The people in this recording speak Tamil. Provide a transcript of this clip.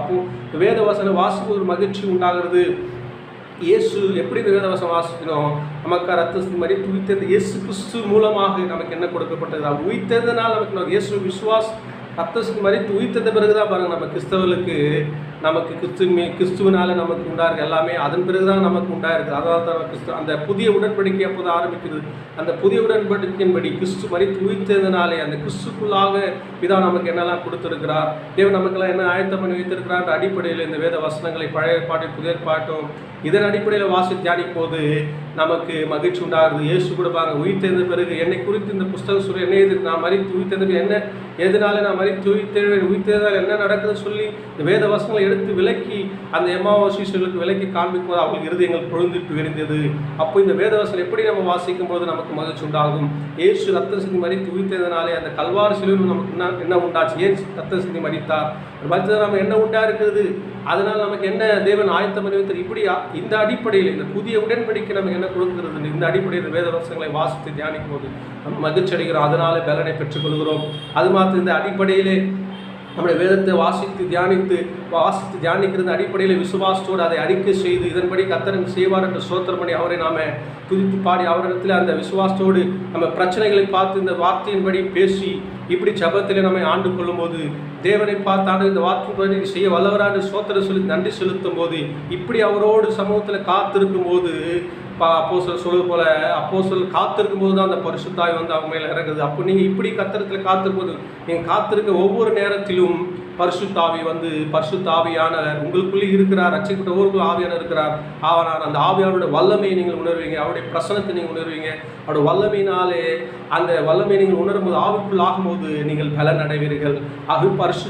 அப்போ வேத வசனம் வாசிக்கும் ஒரு மகிழ்ச்சி உண்டாகிறது. இயேசு எப்படி வேதவசம் வேத வசனம் வாசிக்கணும் நமக்கு ரத்தத்தின் மாதிரி துவித்தது இயேசு கிறிஸ்து மூலமாக நமக்கு என்ன கொடுக்கப்பட்டது? அவர் உயிர்த்ததுனால நமக்கு இயேசு விசுவாஸ் ரத்தத்துக்கு மாதிரி உயிர்த்தத பிறகுதான் பாருங்க நம்ம கிறிஸ்தவர்களுக்கு நமக்கு கிறிஸ்து கிறிஸ்துவனால நமக்கு உண்டாக எல்லாமே அதன் பிறகுதான் நமக்கு உண்டாயிருக்கு அதாவது தான் கிறிஸ்து அந்த புதிய உடன்படிக்கை அப்போது ஆரம்பிக்கிறது. அந்த புதிய உடன்படிக்கையின்படி கிறிஸ்து மாதிரி உயிர்த்ததுனாலே அந்த கிறிஸ்துக்குள்ளாக பிதா நமக்கு என்னெல்லாம் கொடுத்துருக்கிறார்? தேவன் நமக்கெல்லாம் என்ன ஆயத்தம் பண்ணி வைத்திருக்கிறார் அடிப்படையில் இந்த வேத வசனங்களை பழைய பாட்டு புதிய பாட்டும் இதன் அடிப்படையில் வாசி தியானிக்கும் நமக்கு மகிழ்ச்சி உண்டாகுது இயேசு கொடுப்பாங்க பாருங்க உயிர்த்தெழுந்த பிறகு என்னை குறித்து இந்த புஸ்தகம் சொல்லி என்ன எது நான் மறித்து உயிர்த்தெழுந்த என்ன எதனால நான் மறித்து உயிர்த்தெழு உயிர்த்தெழுந்தால் என்ன நடக்குதுன்னு சொல்லி இந்த வேத வசனங்களை எடுத்து விலக்கி அந்த எம்மாவாசிகளுக்கு விலக்கி காண்பிக்கும் போது அவர்கள் இருதயங்கள் பொழுந்துட்டு விரிந்தது அப்போ இந்த வேதவசனம் எப்படி நம்ம வாசிக்கும் போது நமக்கு மகிழ்ச்சி உண்டாகும்? ஏசு ரத்த சிந்தி மறித்து உயிர்த்தெழுந்தனாலே அந்த கல்வாறு சிலுவில் நமக்கு என்ன என்ன உண்டாச்சு? ஏன் ரத்த சிந்தி மறித்தார். மறித்தது நம்ம என்ன உண்டா இருக்கிறது அதனால் நமக்கு என்ன? தேவன் ஆயத்தம் பண்ணி இப்படியா இப்படி இந்த அடிப்படையில் இந்த புதிய உடன்படிக்கை நமக்கு என்ன கொடுக்கிறது? இந்த அடிப்படையில் வேத வசங்களை வாசித்து தியானிக்கும் போது நம்ம மகிழ்ச்சி அடைகிறோம். அதனாலே பலனை பெற்றுக்கொள்கிறோம். அது மாத்திரம் இந்த அடிப்படையிலே நம்முடைய வேதத்தை வாசித்து தியானித்து வாசித்து தியானிக்கிறது அடிப்படையில் விசுவாசத்தோடு அதை அறிக்கை செய்து இதன்படி கத்தரன் செய்வார் என்று சோத்திரம் பண்ணி அவரை நாம் துதித்து பாடி அவரிடத்தில் அந்த விசுவாசத்தோடு நம்ம பிரச்சனைகளை பார்த்து இந்த வார்த்தையின்படி பேசி இப்படி ஜபத்தில் நம்மை ஆண்டு கொள்ளும்போது தேவனை பார்த்தாண்டு இந்த வார்த்தைப்படி செய்ய வல்லவராண்டு சோத்திர சொல்லி நன்றி செலுத்தும் போது இப்படி அவரோடு சமூகத்தில் காத்திருக்கும் போது அப்போ சொல்லுவது போல அப்போ சொல் காத்திருக்கும் போது தான் அந்த பரிசுத்தாய் வந்து அவங்க மேலே இறங்குது. அப்போ நீங்கள் இப்படி கத்திரத்தில் காத்திருக்கும் போது நீங்கள் காத்திருக்க ஒவ்வொரு நேரத்திலும் பரிசுத்தாவி வந்து பரிசுத்தாவியானவர் உங்களுக்குள்ளே இருக்கிறார் ரச்சிக்கிட்ட ஒவ்வொரு ஆவியான இருக்கிறார். ஆவனார் அந்த ஆவியானோட வல்லமையை நீங்கள் உணர்வீங்க அவருடைய பிரசனத்தை நீங்கள் உணர்வீங்க. அவருடைய வல்லமையினாலே அந்த வல்லமையை நீங்கள் உணரும்போது ஆவிக்குள் ஆகும்போது நீங்கள் பலன் அடைவீர்கள் அது பரிசு